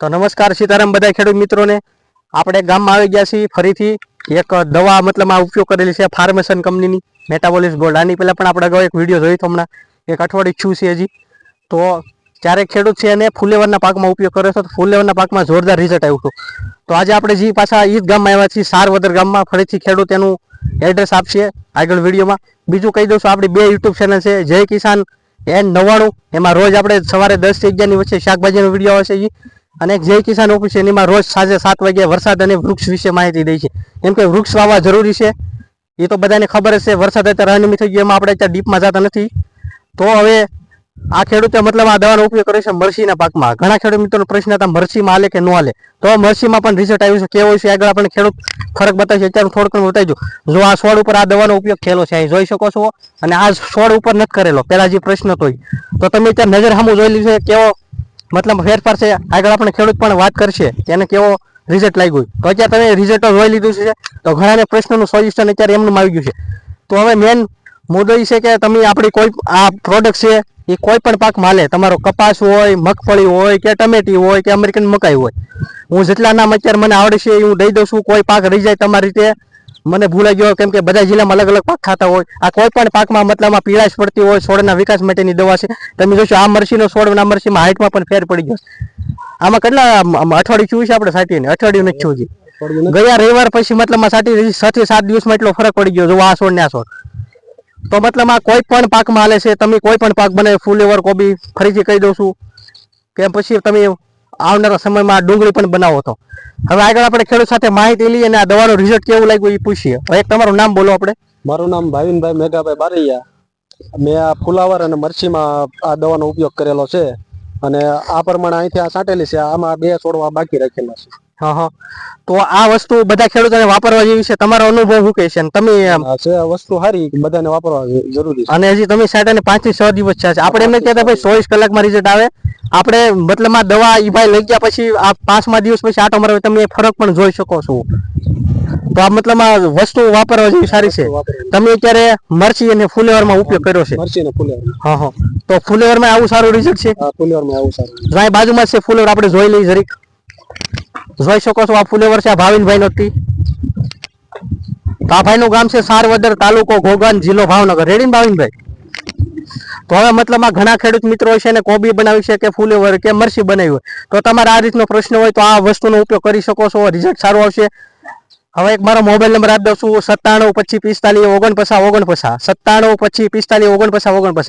તો નમસ્કાર સીતારામ બધા ખેડૂત મિત્રોને. આપણે ગામમાં આવી ગયા છીએ ફરીથી. એક દવા મતલબ આ ઉપયોગ કરેલી છે ફાર્મેશન કંપનીની મેટાબોલિસ ગોલ્ડ આની પહેલાં પણ આપણે અગાઉ એક વીડિયો જોયો તો હમણાં. એક અઠવાડિયું છું છે હજી. તો જ્યારે ખેડૂત છે એને ફૂલેવરના પાકમાં ઉપયોગ કર્યો હતો તો ફૂલેવરના પાકમાં જોરદાર રિઝલ્ટ આવ્યું હતું. તો આજે આપણે જે પાછા ઈદ ગામમાં આવ્યા છીએ, સારવદર ગામમાં. ફરીથી ખેડૂત એનું એડ્રેસ આપશે આગળ વિડીયોમાં. બીજું કહી દઉં છું, આપણી બે યુટ્યુબ ચેનલ છે, જય કિસાન એન નવ્વાણું એમાં રોજ આપણે સવારે દસથી અગિયારની વચ્ચે શાકભાજીનો વીડિયો આવશે ઈ. અને જય કિસાન ઓફિસ એમાં રોજ સાંજે સાત વાગ્યા વરસાદ અને વૃક્ષ વિશે માહિતી દે છે. કેમ કે વૃક્ષ વાવવા જરૂરી છે. એ તો બધાને ખબર છે, વરસાદ અત્યારે અનિયમિત થઈ ગયો એમાં આપણે અત્યારે ડીપમાં જતા નથી. તો હવે આ ખેડૂતે મતલબ આ દવાનો ઉપયોગ કરે છે મરસીના પાકમાં. ઘણા ખેડૂત મિત્રોનો પ્રશ્ન હતા મરસીમાં હાલે કે ન હાલે? તો મરસીમાં પણ રિઝલ્ટ આવ્યું છે. કેવો છે? આગળ આપણે ખેડૂત ફરક બતાવશે અત્યારે થોડુંક ઘણું બતાવજો. જો આ છોડ ઉપર આ દવાનો ઉપયોગ થયેલો છે, અહીં જોઈ શકો છો. અને આ છોડ ઉપર નથી કરેલો, પહેલાં જે પ્રશ્ન હતો. તો તમે ત્યાં નજર સામું જોઈ લીધું છે, કેવો મતલબ ફેરફાર છે. આગળ આપણે ખેડૂત પણ વાત કરશે. એને કેવો રિઝલ્ટ લાગ્યું. તો અત્યારે તમે રિઝલ્ટ જોઈ લીધું છે. તો ઘણાને પ્રશ્નનું સોલ્યુશન અત્યારે એમનું આવી ગયું છે. તો હવે મેન મુદ્દો એ છે કે તમે આપણી કોઈ આ પ્રોડક્ટ છે, એ કોઈ પણ પાક માલે. તમારો કપાસ હોય, મગફળી હોય કે ટમેટી હોય કે અમેરિકન મકાઈ હોય. હું જેટલા નામ અત્યારે મને આવડે છે એ હું દઈ દઉં છું. કોઈ પાક રહી જાય તમારી રીતે મને ભૂલાઈ ગયો કેમ કે બધા જિલ્લામાં અલગ અલગ પાક ખાતા હોય. આ કોઈ પણ પાકમાં મતલબમાં પીળાશ પડતી હોય છોડના વિકાસ માટેની દવા છે. તમે જોશો આ મરસીનો છોડ ના મરસીમાં હાઇટમાં પણ ફેર પડી ગયો આમાં કેટલા અઠવાડિયું ચૂયું છે આપણે સાટીને? અઠવાડિયું નથી છું ગયા રવિવાર પછી મતલબમાં સાટી છ થી સાત દિવસમાં એટલો ફરક પડી ગયો જો આ છોડ ને આ છોડ તો મતલબ આ કોઈ પણ પાકમાં હાલે છે તમે કોઈ પણ પાક બનાવે ફૂલેવર કોબી ફરીથી કહી દઉં છું. કે પછી તમે આવનારા સમયમાં આ ડુંગળી પણ બનાવો તો. હવે આગળ આપણે ખેડૂત સાથે માહિતી લઈએ અને આ દવાનું રિઝલ્ટ કેવું લાગ્યું એ પૂછીએ. હવે એક તમારું નામ બોલો આપણે. મારું નામ ભાવિનભાઈ મેઘાભાઈ બારૈયા. મેં આ ફુલાવર અને મરચીમાં આ દવાનો ઉપયોગ કરેલો છે. અને આ પ્રમાણે અહીંથી આ સાંટેલી છે. આમાં બે છોડવા બાકી રાખેલા છે. હા હા. તો આ વસ્તુ બધા ખેડૂતોને વાપરવા જેવી છે. તમારો અનુભવ શું કહે છે? તમે છે વસ્તુ સારી. બધાને વાપરવા જરૂરી છે. અને હજી તમે સાઠ અને પાંચથી છ દિવસ છે. આપણે એમને કહેતા ભાઈ ચોવીસ કલાકમાં રિઝલ્ટ આવે. આપણે મતલબ આ દવા એ ભાઈ લઈ ગયા પછી આ પાંચમા દિવસ પછી આટો મારો તમે ફરક પણ જોઈ શકો છો. તો આ મતલબ આ વસ્તુ વાપરવા જેવી સારી છે. તમે અત્યારે મરચી અને ફુલેવરમાં ઉપયોગ કર્યો છે. મરચી અને ફુલેવર. હા હા. તો ફુલેવરમાં આવું સારું રિઝલ્ટ છે? આ ફુલેવરમાં આવું સારું જો બાજુમાં છે ફુલેવર આપણે જોઈ લઈ જરીક. જોઈ શકો છો આ ફુલેવર છે આ ભાવિનભાઈ નો તી. તો આ ભાઈનું ગામ છે સારવદર તાલુકો ગોગાન જિલ્લો ભાવનગર. રેડી ને ભાવિનભાઈ? તો હવે મતલબમાં ઘણા ખેડૂત મિત્રો છે ને કોબી બનાવી છે કે ફૂલેવર કે મરસી બનાવી હોય. તો તમારે આ રીતનો પ્રશ્ન હોય તો આ વસ્તુનો ઉપયોગ કરી શકો છો. રિઝલ્ટ સારું આવશે. હવે એક મારો મોબાઈલ નંબર આપી દઉં છું. સત્તાણું પચીસ પિસ્તાલીસ ઓગણપચાસ ઓગણપચાસ. સત્તાણું પચીસ પિસ્તાલીસ ઓગણપચાસ ઓગણપચાસ.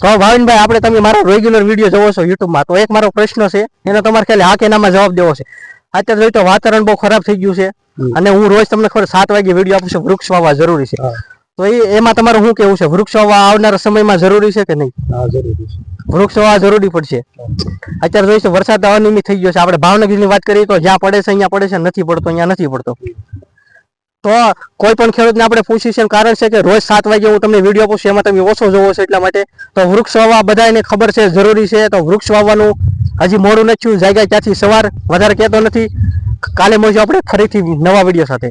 તો ભાવિનભાઈ આપણે તમે મારો રેગ્યુલર વીડિયો જોવો છો યુટ્યુબમાં. તો એક મારો પ્રશ્ન છે. એનો તમારે ખાલી હા કે નામાં જવાબ દેવો છે. અત્યારે જોઈએ તો વાતાવરણ બહુ ખરાબ થઈ ગયું છે. અને હું રોજ તમને ખબર સાત વાગે વીડિયો આપું છું. વૃક્ષ વાવવા જરૂરી છે. તો એમાં તમારું શું કેવું છે? વૃક્ષ વાવવા આવનારા સમયમાં જરૂરી છે કે નહીં? વૃક્ષ વાવવા જરૂરી પડશે. અત્યારે જોઈશું વરસાદ અનિયમિત થઈ ગયો છે. આપણે ભાવનગરની વાત કરીએ તો જ્યાં પડે છે અહીંયા પડે છે નથી પડતો અહીંયા નથી પડતો. તો કોઈ પણ ખેડૂતને આપણે પૂછી છે કારણ છે કે રોજ સાત વાગે હું તમને વીડિયો પૂછું એમાં તમે ઓછો જોવો છો એટલા માટે. તો વૃક્ષ વાવવા બધાને ખબર છે જરૂરી છે. તો વૃક્ષ વાવવાનું હજી મોડું નથી થયું જાગ્યા ક્યાંથી સવાર. વધારે કહેતો નથી. કાલે મળજો આપણે ફરીથી નવા વીડિયો સાથે.